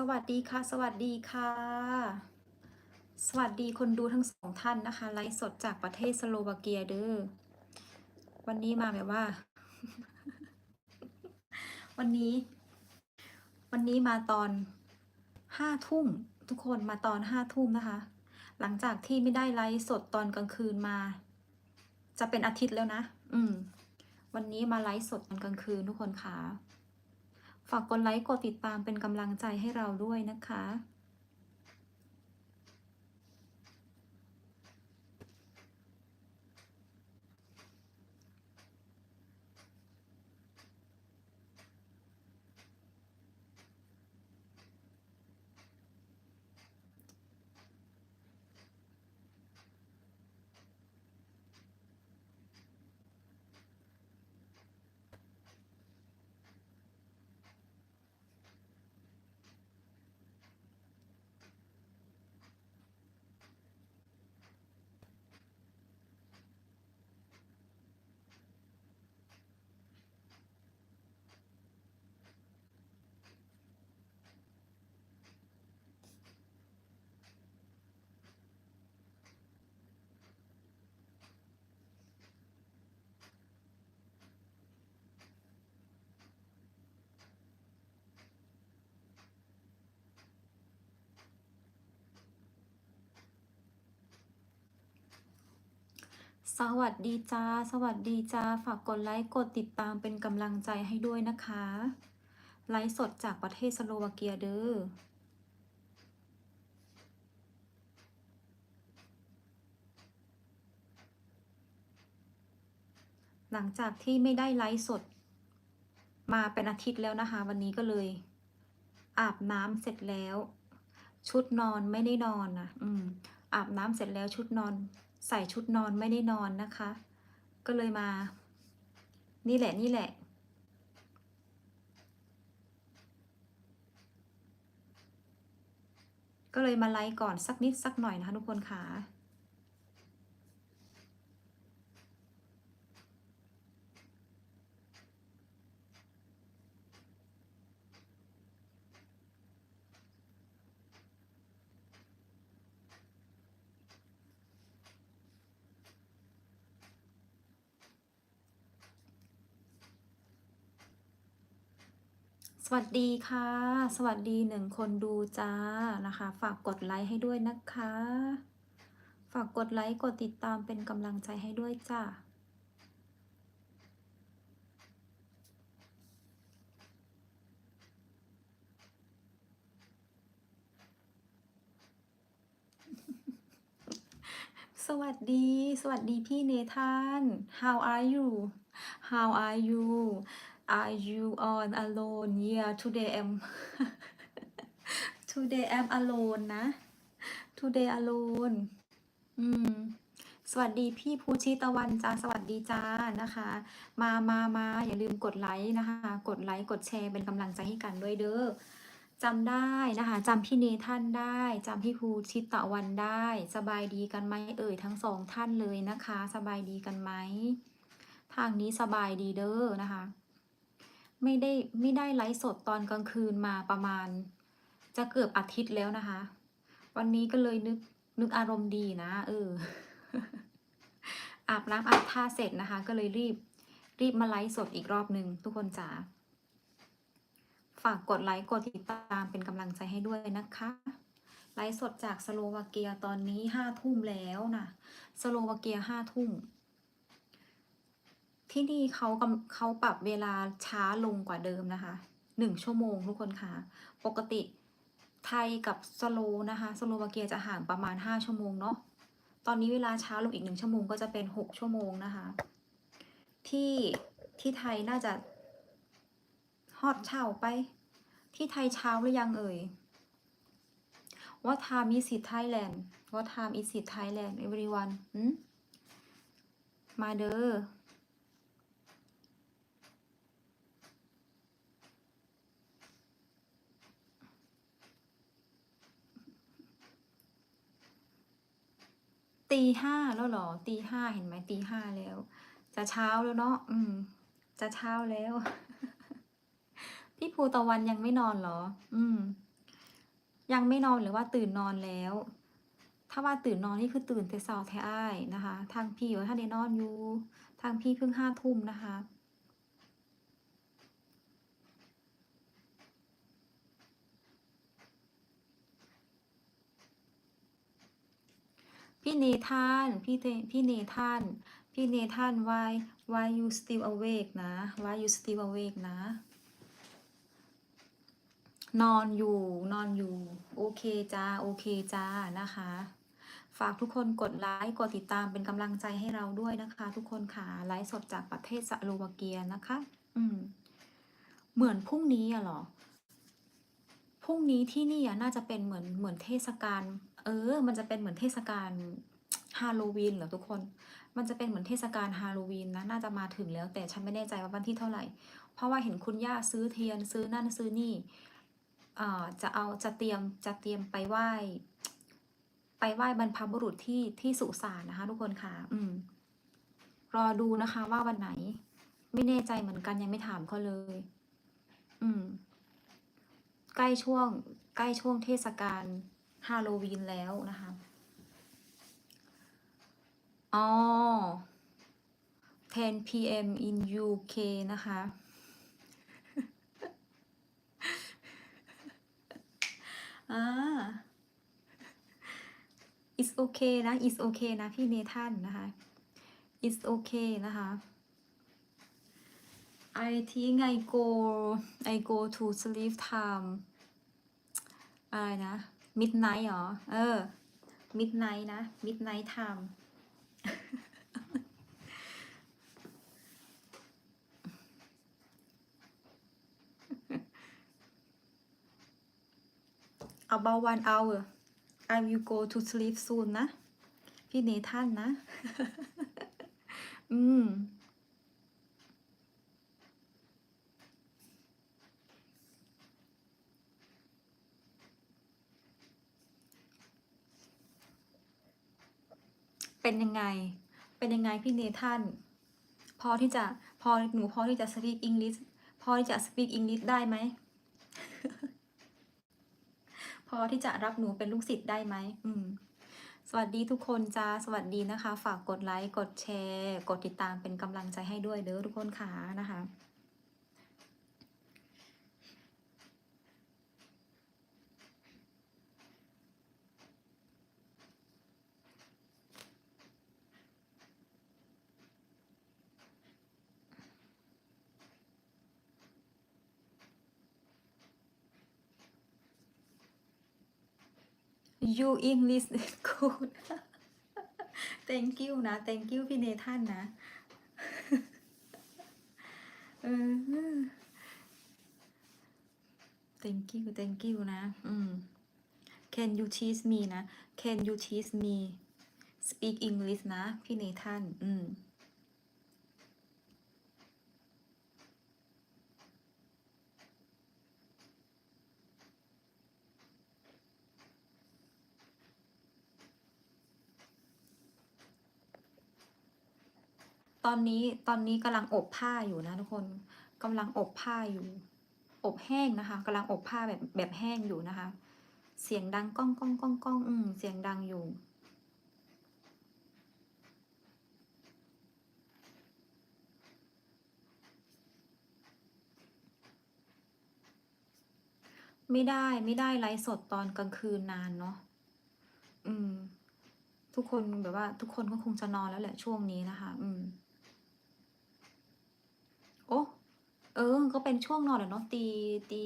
สวัสดีค่ะ สวัสดีค่ะ สวัสดีคนดูทั้งสองท่านนะคะ ไลฟ์สดจากประเทศสโลวาเกียเด้อวันนี้มาแบบว่า วันนี้ วันนี้มาตอนห้าทุ่มทุกคนมาตอนห้าทุ่มนะคะ หลังจากที่ไม่ได้ไลฟ์สดตอนกลางคืนมา จะเป็นอาทิตย์แล้วนะ อืม วันนี้มาไลฟ์สดตอนกลางคืนทุกคนค่ะ ฝากกดไลค์ กดติดตามเป็นกำลังใจให้เราด้วยนะคะ สวัสดีจ้า สวัสดีจ้า ฝากกดไลค์กดติดตามเป็นกำลังใจให้ด้วยนะคะ ไลฟ์สดจากประเทศสโลวาเกียเด้อหลังจากที่ไม่ได้ไลฟ์สด มาเป็นอาทิตย์แล้วนะคะ วันนี้ก็เลย อาบน้ำเสร็จแล้ว ชุดนอนไม่ได้นอนนะอืมอาบน้ำเสร็จแล้วชุดนอน ใส่ชุดนอนไม่ได้นอนนะคะ ก็เลยมา นี่แหละนี่แหละ ก็เลยมาไลฟ์ก่อนสักนิดสักหน่อยนะคะทุกคนค่ะ สวัสดีค่ะ สวัสดีหนึ่งคนดูจ้านะคะ ฝากกดไลค์ให้ด้วยนะคะ ฝากกดไลค์กดติดตามเป็นกำลังใจให้ด้วยจ้าสวัสดี สวัสดีพี่เนธาน how are you how are you are you on alone yeah today I'm today I'm alone นะ today alone อืม สวัสดีพี่ภูชิตะวันจ้า สวัสดีจ้านะคะ มามามาอย่าลืมกดไลค์นะคะ กดไลค์ กดแชร์เป็นกำลังใจให้กันด้วยเด้อจำได้นะคะจำพี่เนท่านได้จำพี่ภูชิตะวันได้ สบายดีกันไหมเอ่ยทั้งสองท่านเลยนะคะ สบายดีกันไหมทางนี้สบายดีเด้อนะคะ ไม่ได้ไม่ได้ไลฟ์สดตอนกลางคืนมาประมาณ จะเกือบอาทิตย์แล้วนะคะ วันนี้ก็เลยนึกนึกอารมณ์ดีนะเอออาบน้ำอาบท่าเสร็จนะคะ ก็เลยรีบรีบมาไลฟ์สดอีกรอบหนึ่งทุกคนจ๋าฝากกดไลค์กดติดตามเป็นกำลังใจให้ด้วยนะคะ ไลฟ์สดจากสโลวาเกียตอนนี้ห้าทุ่มแล้วนะสโลวาเกียห้าทุ่ม ที่นี่เขาเขาปรับเวลาช้าลงกว่าเดิมนะคะหนึ่งชั่วโมงทุกคนค่ะ ปกติไทยกับสโลนะคะสโลวาเกียจะห่างประมาณห้าชั่วโมงเนาะตอนนี้เวลาช้าลงอีกหนึ่งชั่วโมงก็จะเป็นหกชั่วโมงนะคะ ที่ที่ไทยน่าจะฮอตเช้าไป ที่ไทยเช้าหรือยังเอ่ย What time is it Thailand What time is it Thailand everyone มาเด้อ ตีห้าแล้วเหรอ ตีห้าเห็นไหมตีห้าแล้ว จะเช้าแล้วเนาะอืม จะเช้าแล้ว พี่ภูตะวันยังไม่นอนเหรอ อืม ยังไม่นอนหรือว่าตื่นนอนแล้ว ถ้าว่าตื่นนอนนี่คือตื่นแต่เช้าแท้อ้ายนะคะ ทางพี่อยู่ท่านได้นอนอยู่ ทางพี่เพิ่งห้าทุ่มนะคะ พี่เนธานพี่เพี่เนธานพี่เนธาน why why you still awake นะ why you still awake นะ นอนอยู่นอนอยู่ โอเคจ้า โอเคจ้า นะคะ ฝากทุกคนกดไลค์กดติดตามเป็นกำลังใจให้เราด้วยนะคะ ทุกคนค่ะไลฟ์สดจากประเทศสโลวาเกียนะคะ อืม เหมือนพรุ่งนี้อะหรอพรุ่งนี้ที่นี่อะน่าจะเป็นเหมือนเหมือนเทศกาล เออ มันจะเป็นเหมือนเทศกาลฮาโลวีนเหรอทุกคน มันจะเป็นเหมือนเทศกาลฮาโลวีนนะ น่าจะมาถึงแล้ว แต่ฉันไม่แน่ใจว่าวันที่เท่าไหร่ เพราะว่าเห็นคุณย่าซื้อเทียนซื้อนั่นซื้อนี่อ่าจะเอาจะเตรียมจะเตรียมไปไหว้ ไปไหว้บรรพบุรุษที่ที่สุสานนะคะ ทุกคนค่ะ อืม รอดูนะคะว่าวันไหน ไม่แน่ใจเหมือนกันยังไม่ถามเขาเลย อืม ใกล้ช่วง ใกล้ช่วงเทศกาล ฮาโลวีนแล้วนะคะ อ๋อ 10 p.m. in UK นะคะ อ่า it's okay นะ it's okay นะ พี่เนทันนะคะ it's okay นะคะ I think I go I go to sleep time อะไรนะ มิดไนท์เหรอ เออ มิดไนท์นะ มิดไนท์ไทม์เอาเบาวันเอา I will go to sleep soon นะ พี่เนทันนะ อืม เป็นยังไง เป็นยังไงพี่เนทันพอที่จะพอหนูพอที่จะ speak English พอที่จะ speak English ได้ไหม พอที่จะรับหนูเป็นลูกศิษย์ได้ไหมอืมสวัสดีทุกคนจ้า สวัสดีนะคะ ฝากกดไลค์ กดแชร์ กดติดตามเป็นกำลังใจให้ด้วยเด้อทุกคนค่ะนะคะ you English is good thank you นะ thank you พี่เนทันนะเออ thank you thank you นะ อืม can you teach me นะ can you teach me speak English นะ พี่เนทันอืม ตอนนี้ตอนนี้กำลังอบผ้าอยู่นะทุกคนกำลังอบผ้าอยู่ อบแห้งนะคะกำลังอบผ้าแบบแบบแห้งอยู่นะคะ เสียงดังก้องก้องก้องก้องอืมเสียงดังอยู่ไม่ได้ไม่ได้ไลฟ์สดตอนกลางคืนนานเนาะ อืม ทุกคนแบบว่า ทุกคนก็คงจะนอนแล้วแหละช่วงนี้นะคะ อืม โอ้ เออ ก็เป็นช่วงนอนแหละเนาะตีตี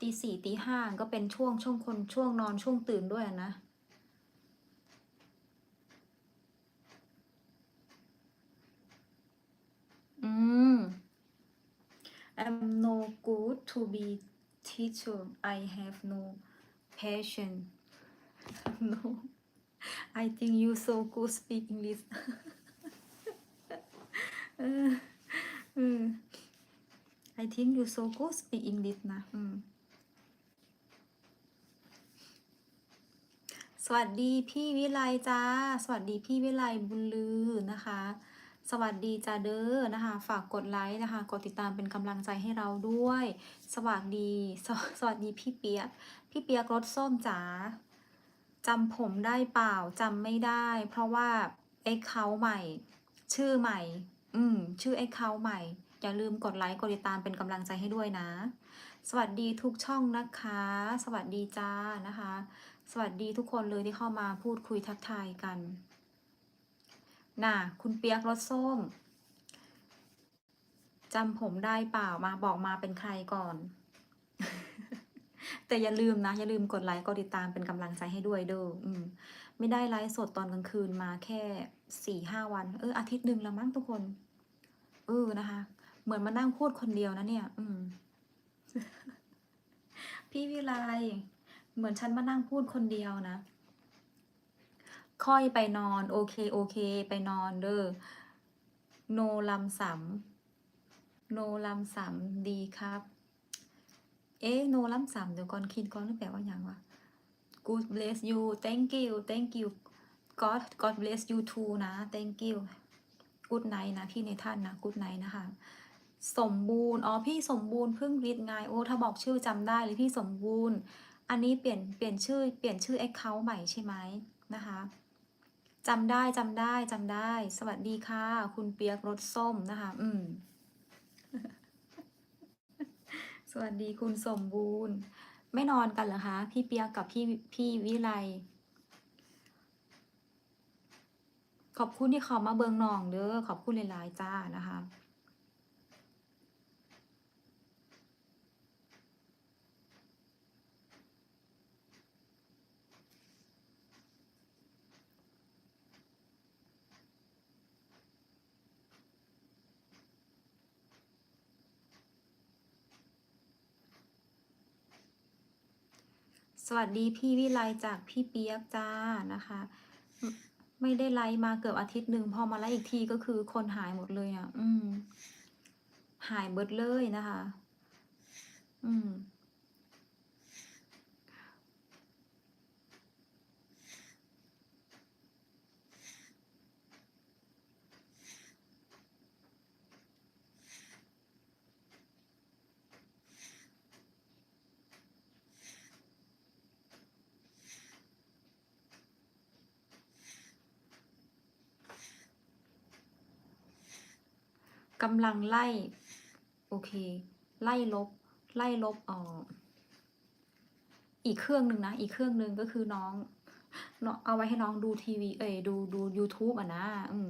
ตีสี่ตีห้าก็เป็นช่วงช่วงคนช่วงนอนช่วงตื่นด้วยนะอืม I'm no good to be teacher I have no passion no I think you so good speak English ออเออ I think you so good speak English นะอืมสวัสดีพี่วิไลจ้า สวัสดีพี่วิไลบุญลือนะคะ สวัสดีจ้าเด้อนะคะ ฝากกดไลค์นะคะ กดติดตามเป็นกำลังใจให้เราด้วย สวัสดีสวสวัสดีพี่เปียก พี่เปียกรถส้มจ๋าจำผมได้เปล่าจำไม่ได้ เพราะว่าเอ็กเคาใหม่ ชื่อใหม่ อืม ชื่อเอ็กเคาใหม่ อย่าลืมกดไลค์กดติดตามเป็นกำลังใจให้ด้วยนะ สวัสดีทุกช่องนะคะ สวัสดีจ้านะคะ สวัสดีทุกคนเลยที่เข้ามาพูดคุยทักทายกันน่ะคุณเปียกรถส้มจำผมได้เปล่ามาบอกมาเป็นใครก่อน แต่อย่าลืมนะ อย่าลืมกดไลค์กดติดตามเป็นกำลังใจให้ด้วยเด้ออืม ไม่ได้ไลฟ์สดตอนกลางคืนมาแค่สี่ห้าวัน เอออาทิตย์หนึ่งแล้วมั้งทุกคน เออนะคะ เหมือนมานั่งพูดคนเดียวนะเนี่ย อืม พี่วิไลเหมือนฉันมานั่งพูดคนเดียวนะ ค่อยไปนอน โอเค โอเค ไปนอนเด้อ โนลำสำโนลำสำดีครับ เอ๊โนลำสำเดี๋ยวก่อนคิดก่อนนึกแปลว่าอย่างวะ Good bless you thank you thank you God God bless you too นะ thank you Good night นะพี่ในท่านนะ Good night นะคะ สมบูรณ์ อ๋อ พี่สมบูรณ์เพิ่งรีดไง โอ้ ถ้าบอกชื่อจำได้เลยพี่สมบูรณ์ อันนี้เปลี่ยน เปลี่ยนชื่อ เปลี่ยนชื่อ account ใหม่ใช่ไหมนะคะจำได้จำได้จำได้ สวัสดีค่ะ คุณเปียกรถส้มนะคะ อืม สวัสดีคุณสมบูรณ์ ไม่นอนกันเหรอคะ พี่เปียกกับพี่ พี่วิไล ขอบคุณที่เขามาเบิงนองเด้อ ขอบคุณหลายๆจ้านะคะ สวัสดีพี่วิไลจากพี่เปียกจ้านะคะ ไม่ได้ไลฟ์มาเกือบอาทิตย์หนึ่งพอมาไลฟ์อีกทีก็คือคนหายหมดเลยอะ อืม หายเบิดเลยนะคะ อืม กำลังไล่ โอเค ไล่ลบ ไล่ลบออกอีกเครื่องหนึ่งนะ อีกเครื่องหนึ่งก็คือน้องเอาไว้ให้น้องดูทีวี เอ้ยดูดู YouTube อะนะ อืม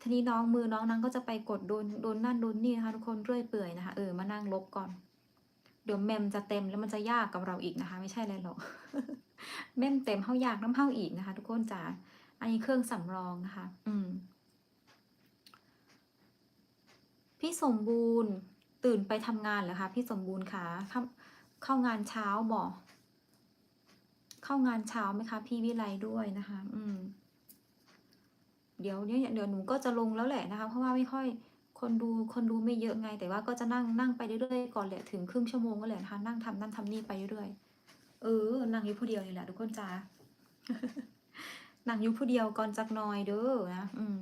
ทีนี้น้องมือน้องนั้นก็จะไปกดโดนโดนนั่นโดนนี่นะคะทุกคนเรื่อยเปื่อยนะคะเออมานั่งลบก่อน เดี๋ยวเมมจะเต็มแล้วมันจะยากกับเราอีกนะคะ ไม่ใช่อะไรหรอกเมมเต็มเข้ายากน้ำเข้าอีกนะคะ ทุกคนจ๋าอันนี้เครื่องสำรองนะคะ อืม พี่สมบูรณ์ตื่นไปทำงานเหรอคะพี่สมบูรณ์คะเข้าเข้างานเช้าบอกเข้างานเช้าไหมคะ พี่วิไลด้วยนะคะ อืม เดี๋ยวเนี้ยเดี๋ยวหนูก็จะลงแล้วแหละนะคะ เพราะว่าไม่ค่อยคนดูคนดูไม่เยอะไง แต่ว่าก็จะนั่งนั่งไปเรื่อยๆก่อนแหละถึงครึ่งชั่วโมงก็แหละนะคะนั่งทำนั่นทำนี่ไปเรื่อยๆเออนั่งอยู่ผู้เดียวนี่แหละทุกคนจ้านั่งอยู่ผู้เดียวก่อนจักหน่อยเด้อนะอืม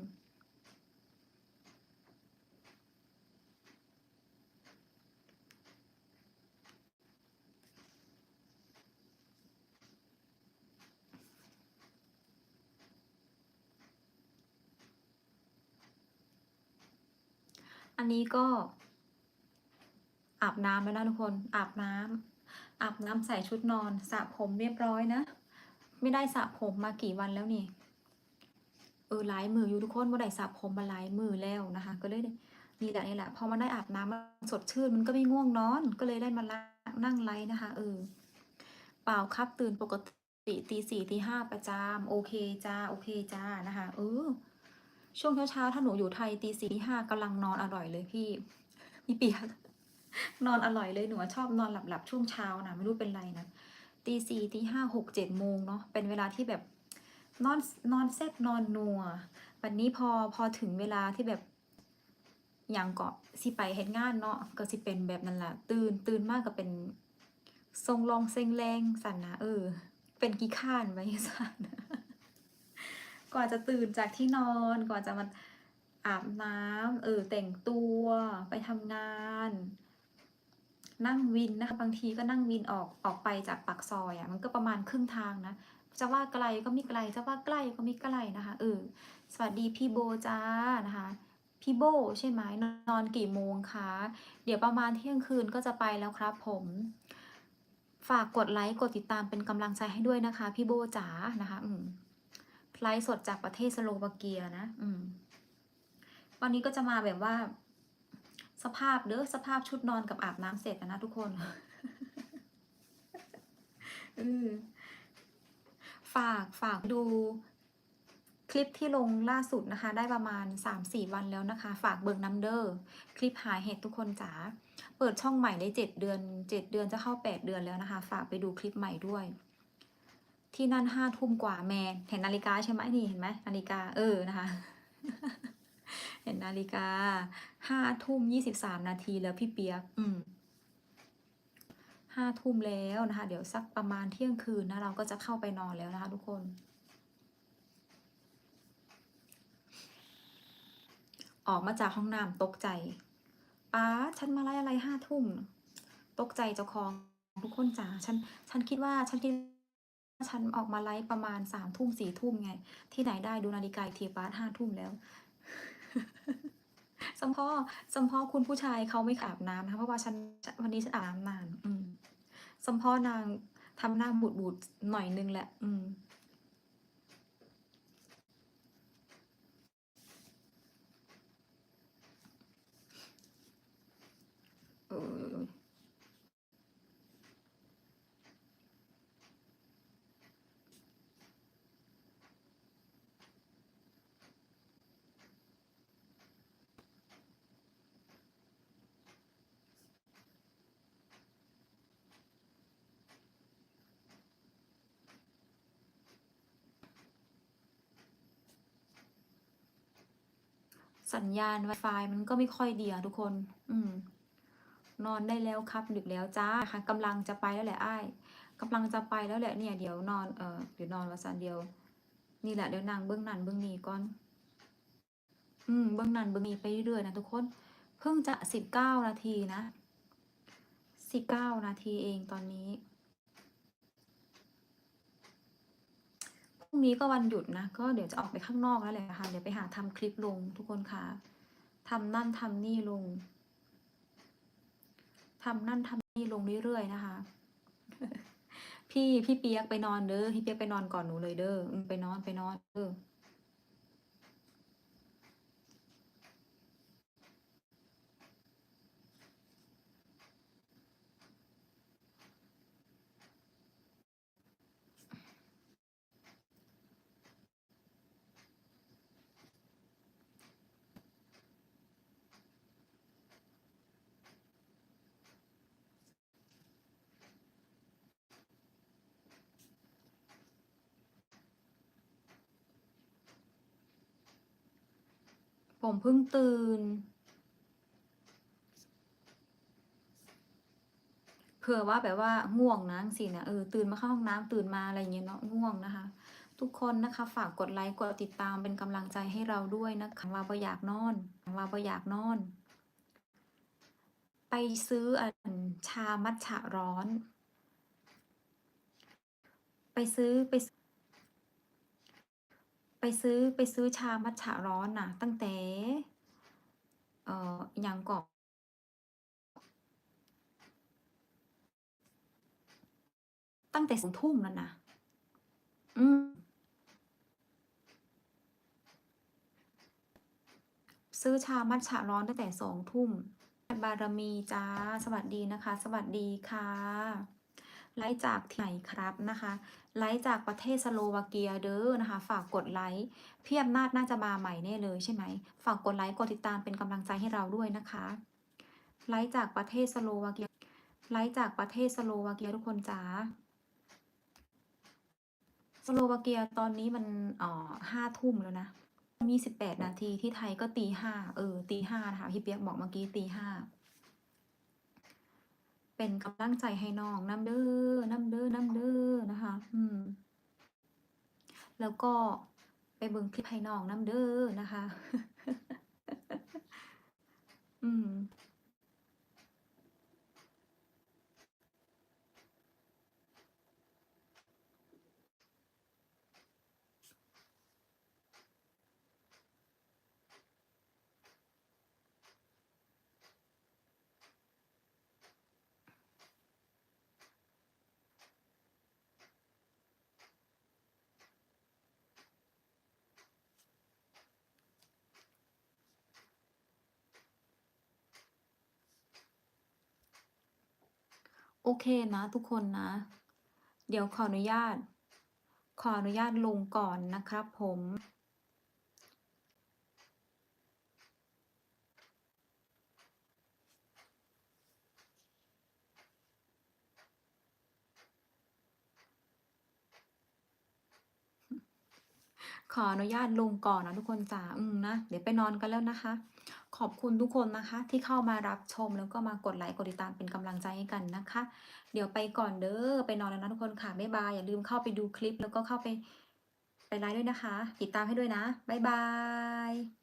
อันนี้ก็ อาบน้ำแล้วนะทุกคน อาบน้ำอาบน้ำใส่ชุดนอนสระผมเรียบร้อยนะ ไม่ได้สระผมมากี่วันแล้วนี่ เออหลายมืออยู่ทุกคนว่าได้สระผมมาหลายมือแล้วนะคะ ก็เลยนี่แหละนี่แหละพอมาได้อาบน้ำมันสดชื่นมันก็ไม่ง่วงนอน ก็เลยได้มาละนั่งไลฟ์นะคะ เออ เปล่าครับตื่นปกติตีสี่ตีห้าประจำโอเคจ้าโอเคจ้านะคะ เออ ช่วงเช้าๆถ้าหนูอยู่ไทยตีสี่ตีห้ากำลังนอนอร่อยเลยพี่พี่เปียกนอนอร่อยเลยหนูชอบนอนหลับๆช่วงเช้านะไม่รู้เป็นไรนะตีสี่ตีห้าหกเจ็ดโมงเนาะเป็นเวลาที่แบบนอนนอนแซ่บนอนนัววันนี้พอพอถึงเวลาที่แบบอย่างเกาะสิไปเฮ็ดงานเนาะก็สิเป็นแบบนั้นแหละตื่นตื่นมากก็เป็นทรงลองเซ็งแรงสันนะเออ เป็นกี่ข้านไว้สัน กว่าจะตื่นจากที่นอน กว่าจะมาอาบน้ำเออแต่งตัวไปทำงาน นั่งวินนะคะบางทีก็นั่งวินออกออกไปจากปากซอยอะ่ะมันก็ประมาณครึ่งทางนะจะว่าไกลก็ไม่ไกลจะว่าใกล้ก็ไม่ไกลนะคะเออสวัสดีพี่โบจ้านะคะพี่โบใช่ไหมนอนกี่โมงคะเดี๋ยวประมาณเที่ยงคืนก็จะไปแล้วครับผม ฝากกดไลค์กดติดตามเป็นกำลังใจให้ด้วยนะคะ พี่โบจ๋านะคะ อืม ไลฟ์สดจากประเทศสโลวาเกียนะ อืม วันนี้ก็จะมาแบบว่า สภาพเด้อสภาพชุดนอนกับอาบน้ำเสร็จนะทุกคนฝากฝากดูคลิปที่ลงล่าสุดนะคะ ได้ประมาณ 3-4 วันแล้วนะคะ ฝากเบิกน้ำเดอร์ คลิปหาเห็ดทุกคนจ๋าเปิดช่องใหม่ได้ 7 เดือน 7 เดือนจะเข้า 8 เดือนแล้วนะคะ ฝากไปดูคลิปใหม่ด้วย ที่นั่นห้าทุ่มกว่าแมนเห็นนาฬิกาใช่ไหมนี่เห็นไหมนาฬิกาเออนะคะ เห็นนาฬิกาห้าทุ่มยี่สิบสามนาทีแล้วพี่เปียก อืมห้าทุ่มแล้วนะคะ เดี๋ยวสักประมาณเที่ยงคืนนะเราก็จะเข้าไปนอนแล้วนะคะ ทุกคน ออกมาจากห้องน้ำตกใจป้าฉันมาไล่อะไรห้าทุ่ม ตกใจเจ้าของทุกคนจ๋าฉัน ฉันคิดว่าฉันคิด ฉันออกมาไลฟ์ประมาณสามทุ่มสี่ทุ่มไง ที่ไหนได้ดูนาฬิกาอีกทีป้าห้าทุ่มแล้วสมพ่อสมพ่อคุณผู้ชายเขาไม่อาบน้ำนะคะเพราะว่าฉันวันนี้ฉันอาบน้ำนาน อืมสมพ่อนางทำหน้าบูดบูดหน่อยนึงแหละ อืม เออ สัญญาณ Wi-Fi มันก็ไม่ค่อยดีอะทุกคน อืม นอนได้แล้วครับดึกแล้วจ้าค่ะกำลังจะไปแล้วแหละอ้ายกำลังจะไปแล้วแหละเนี่ยเดี๋ยวนอนเออเดี๋ยวนอนวันสันเดียว นี่แหละเดี๋ยวนางเบื้องนันเบื้องนี้ก่อน อืม เบื้องนันเบื้องนี้ไปเรื่อยๆนะทุกคน เพิ่งจะสิบเก้านาทีนะสิบเก้านาทีเองตอนนี้ รุ่งนี้ก็วันหยุดนะ ก็เดี๋ยวจะออกไปข้างนอกแล้วแหละค่ะ เดี๋ยวไปหาทำคลิปลงทุกคนค่ะทำนั่นทำนี่ลงทำนั่นทำนี่ลงเรื่อยๆนะคะ พี่พี่เปียกไปนอนเด้อพี่เปียกไปนอนก่อนหนูเลยเด้อไปนอนไปนอนเด้อ ผมเพิ่งตื่น เผื่อว่าแบบว่าง่วงนะสินะเออตื่นมาเข้าห้องน้ำตื่นมาอะไรอย่างเงี้ยเนาะง่วงนะคะ ทุกคนนะคะ ฝากกดไลค์กดติดตามเป็นกำลังใจให้เราด้วยนะคะว่าบ่อยากนอนว่าบ่อยากนอน ไปซื้ออันชามัทฉะร้อน ไปซื้อไปซื้อ ไปซื้อไปซื้อชามัทฉะร้อนน่ะ ตั้งแต่ เอ่อยังก่อนตั้งแต่สองทุ่มแล้วนะอืมซื้อชามัทฉะร้อนตั้งแต่สองทุ่ม บารมีจ้า สวัสดีนะคะ สวัสดีค่ะ ไลฟ์จากที่ไหนครับนะคะ ไลฟ์จากประเทศสโลวาเกียเด้อนะคะ ฝากกดไลค์พี่อำนาจน่าจะมาใหม่แน่เลยใช่ไหม ฝากกดไลค์กดติดตามเป็นกำลังใจให้เราด้วยนะคะ ไลฟ์จากประเทศสโลวาเกีย ไลฟ์จากประเทศสโลวาเกียทุกคนจ้าสโลวาเกียตอนนี้มันอ่อห้าทุ่มแล้วนะ มีสิบแปดนาทีที่ไทยก็ตีห้าเออตีห้านะคะพี่เปียกบอกเมื่อกี้ตีห้าเป็นกำลังใจให้น้องน้ำเด้อน้ำเด้อน้ำเด้อ แล้วก็ไปเบิ่งคลิปให้น้องน้ำเด้อนะคะ อืม เคนะทุกคนนะ เดี๋ยวขออนุญาต ขออนุญาตลงก่อนนะครับผมขออนุญาตลงก่อนนะทุกคนจ๋า อืมนะ เดี๋ยวไปนอนกันแล้วนะคะ ขอบคุณทุกคนนะคะ ที่เข้ามารับชมแล้วก็มากดไลค์กดติดตามเป็นกำลังใจให้กันนะคะ เดี๋ยวไปก่อนเด้อไปนอนแล้วนะทุกคนค่ะบ๊ายบายอย่าลืมเข้าไปดูคลิปแล้วก็เข้าไปไปไลค์ด้วยนะคะ ติดตามให้ด้วยนะบ๊ายบาย